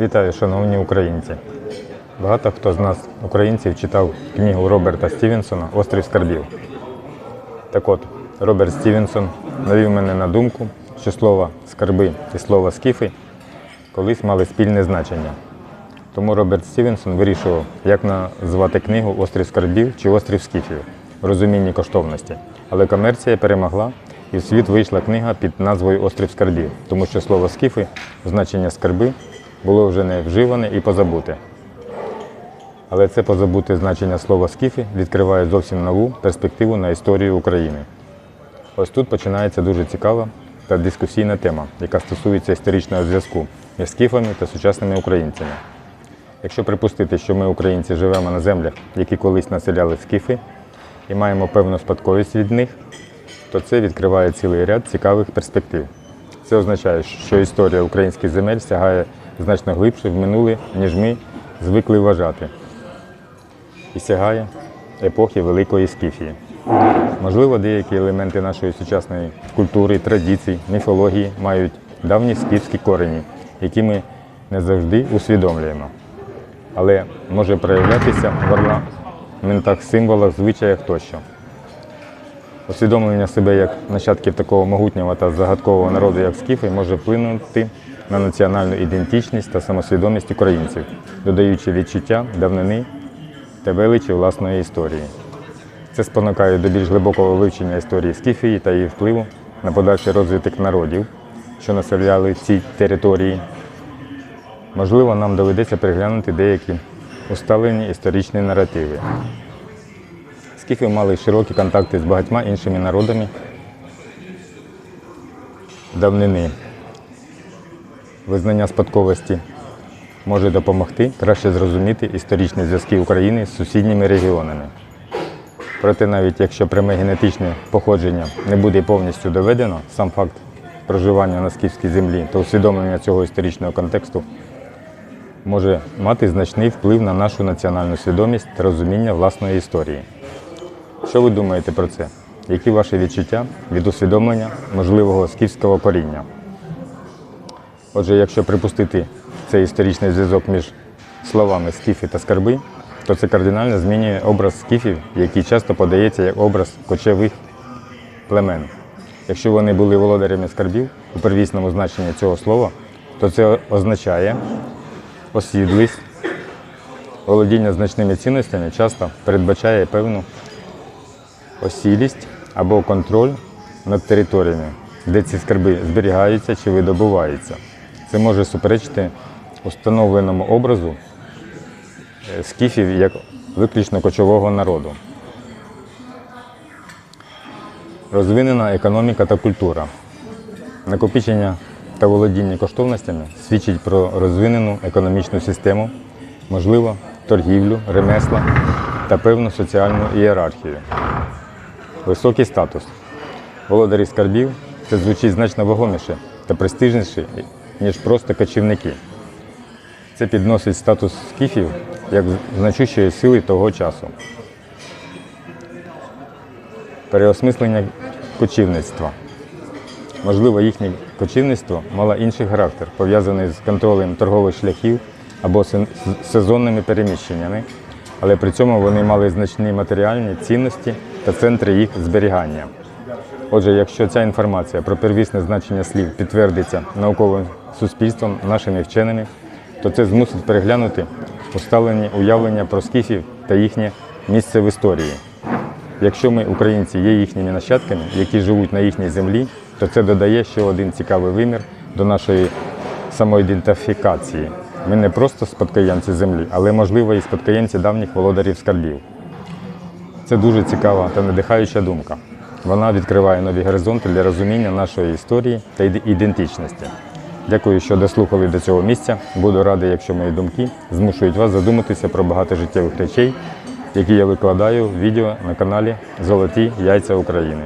Вітаю, шановні українці. Багато хто з нас, українців, читав книгу Роберта Стівенсона Острів скарбів. Так от, Роберт Стівенсон навів мене на думку, що слово скарби і слово скіфи колись мали спільне значення. Тому Роберт Стівенсон вирішував, як назвати книгу Острів скарбів чи Острів скіфів в розумінні коштовності. Але комерція перемогла, і в світ вийшла книга під назвою Острів скарбів, тому що слово скіфи, значення скарби, було вже не вживане і позабуте. Але це позабуте значення слова скіфи відкриває зовсім нову перспективу на історію України. Ось тут починається дуже цікава та дискусійна тема, яка стосується історичного зв'язку між скіфами та сучасними українцями. Якщо припустити, що ми, українці, живемо на землях, які колись населяли скіфи, і маємо певну спадковість від них, то це відкриває цілий ряд цікавих перспектив. Це означає, що історія українських земель сягає значно глибше в минуле, ніж ми звикли вважати, і сягає епохи Великої Скіфії. Можливо, деякі елементи нашої сучасної культури, традицій, міфології мають давні скіфські корені, які ми не завжди усвідомлюємо. Але може проявлятися в орнаментах, символах, звичаях тощо. Усвідомлення себе як нащадків такого могутнього та загадкового народу, як скіфи, може вплинути на національну ідентичність та самосвідомість українців, додаючи відчуття давнини та величі власної історії. Це спонукає до більш глибокого вивчення історії Скіфії та її впливу на подальший розвиток народів, що населяли ці території. Можливо, нам доведеться переглянути деякі усталені історичні наративи. Скіфи мали широкі контакти з багатьма іншими народами давнини. Визнання спадковості може допомогти краще зрозуміти історичні зв'язки України з сусідніми регіонами. Проте навіть якщо пряме генетичне походження не буде повністю доведено, сам факт проживання на скіфській землі та усвідомлення цього історичного контексту може мати значний вплив на нашу національну свідомість та розуміння власної історії. Що ви думаєте про це? Які ваші відчуття від усвідомлення можливого скіфського коріння? Отже, якщо припустити цей історичний зв'язок між словами скіфи та скарби, то це кардинально змінює образ скіфів, який часто подається як образ кочових племен. Якщо вони були володарями скарбів у первісному значенні цього слова, то це означає осідлість, володіння значними цінностями часто передбачає певну осілість або контроль над територіями, де ці скарби зберігаються чи видобуваються. Це може суперечити установленому образу е, скіфів як виключно кочового народу. Розвинена економіка та культура. Накопичення та володіння коштовностями свідчить про розвинену економічну систему, можливо, торгівлю, ремесла та певну соціальну ієрархію. Високий статус. Володарі скарбів це звучить значно вагоміше та престижніше, ніж просто кочівники. Це підносить статус скіфів як значущої сили того часу. Переосмислення кочівництва. Можливо, їхнє кочівництво мало інший характер, пов'язаний з контролем торгових шляхів або сезонними переміщеннями, але при цьому вони мали значні матеріальні цінності та центри їх зберігання. Отже, якщо ця інформація про первісне значення слів підтвердиться науковим суспільством, нашими вченими, то це змусить переглянути усталені уявлення про скіфів та їхнє місце в історії. Якщо ми, українці, є їхніми нащадками, які живуть на їхній землі, то це додає ще один цікавий вимір до нашої самоідентифікації. Ми не просто спадкоємці землі, але, можливо, і спадкоємці давніх володарів скарбів. Це дуже цікава та надихаюча думка. Вона відкриває нові горизонти для розуміння нашої історії та ідентичності. Дякую, що дослухали до цього місця. Буду радий, якщо мої думки змушують вас задуматися про багато життєвих речей, які я викладаю в відео на каналі Золоті Яйця України.